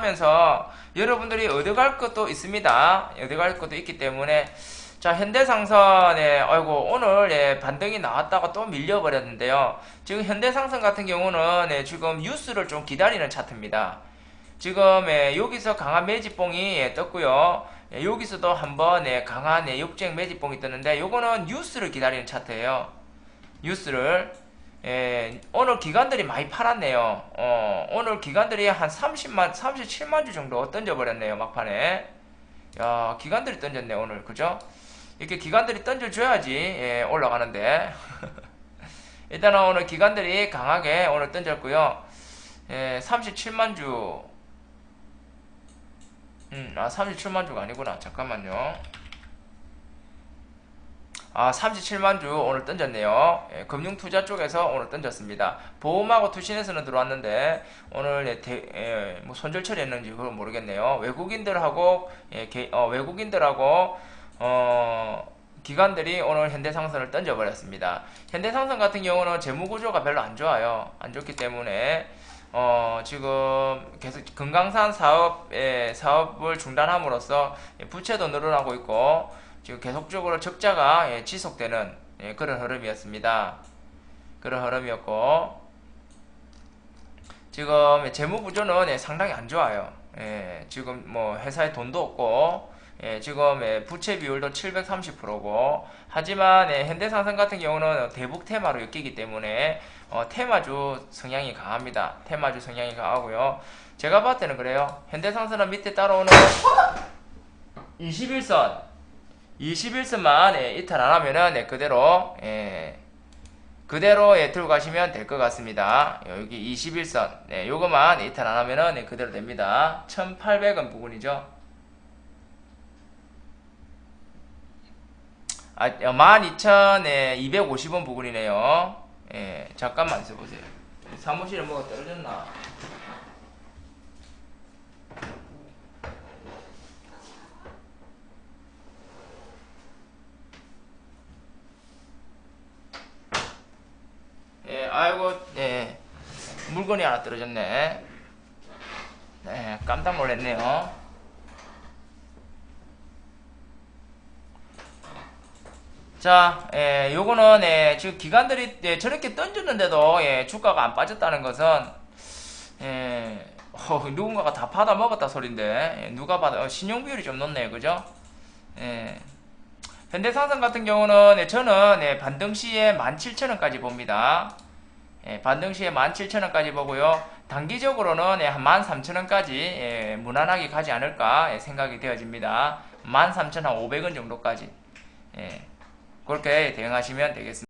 하면서 여러분들이 얻어갈 것도 있습니다. 얻어갈 것도 있기 때문에 자 현대상선에 아이고 오늘 예, 반등이 나왔다가 또 밀려버렸는데요. 지금 현대상선 같은 경우는 예, 지금 뉴스를 좀 기다리는 차트입니다. 지금 예, 여기서 강한 매집봉이 예, 떴고요. 예, 여기서도 한번 예, 강한 예, 역주행 매집봉이 떴는데 요거는 뉴스를 기다리는 차트예요. 뉴스를 예, 오늘 기관들이 많이 팔았네요. 어, 오늘 기관들이 한 30만, 37만 주 정도 던져버렸네요, 막판에. 야, 기관들이 던졌네, 오늘. 그죠? 이렇게 기관들이 던져줘야지, 예, 올라가는데. 일단은 오늘 기관들이 강하게 오늘 던졌고요. 예, 37만 주. 음, 아, 37만 주가 아니구나. 잠깐만요. 아, 37만 주 오늘 던졌네요. 예, 금융투자 쪽에서 오늘 던졌습니다. 보험하고 투신에서는 들어왔는데 오늘 예, 대, 예, 뭐 손절 처리했는지 그건 모르겠네요. 외국인들하고 예, 개- 어, 외국인들하고 어, 기관들이 오늘 현대상선을 던져버렸습니다. 현대상선 같은 경우는 재무구조가 별로 안 좋아요. 안 좋기 때문에 어, 지금 계속 금강산 사업의 사업을 중단함으로써 예, 부채도 늘어나고 있고 지금 계속적으로 적자가 예, 지속되는 예, 그런 흐름이었습니다. 그런 흐름이었고 지금 재무 구조는 예, 상당히 안 좋아요. 예, 지금 뭐 회사에 돈도 없고 예, 지금 예, 부채 비율도 730%고 하지만 예, 현대상선 같은 경우는 대북 테마로 엮이기 때문에 어, 테마주 성향이 강합니다. 테마주 성향이 강하고요. 제가 봤을 때는 그래요. 현대상선은 밑에 따라오는 21선 21선만 예, 이탈 안 하면은 예, 그대로 예, 그대로 예, 들고 가시면 될 것 같습니다. 여기 21선 네, 요거만 이탈 안 하면은 예, 그대로 됩니다. 1800원 부분이죠. 아, 12,250원 부분이네요. 예, 잠깐만 있어보세요. 사무실에 뭐가 떨어졌나? 예, 아이고, 예, 물건이 하나 떨어졌네. 네, 깜짝 놀랐네요. 자, 예, 요거는 예, 지금 기관들이 예, 저렇게 던졌는데도 예, 주가가 안 빠졌다는 것은 예, 어, 누군가가 다 받아 먹었다 소린데 예, 누가 받아 어, 신용 비율이 좀 높네요, 그죠? 예. 현대상선 같은 경우는 예, 저는 예, 반등 시에 17,000원까지 봅니다. 예, 반등 시에 17,000원까지 보고요. 단기적으로는 예, 한 13,000원까지 예, 무난하게 가지 않을까 예, 생각이 되어집니다. 13,500원 정도까지. 예, 그렇게 대응하시면 되겠습니다.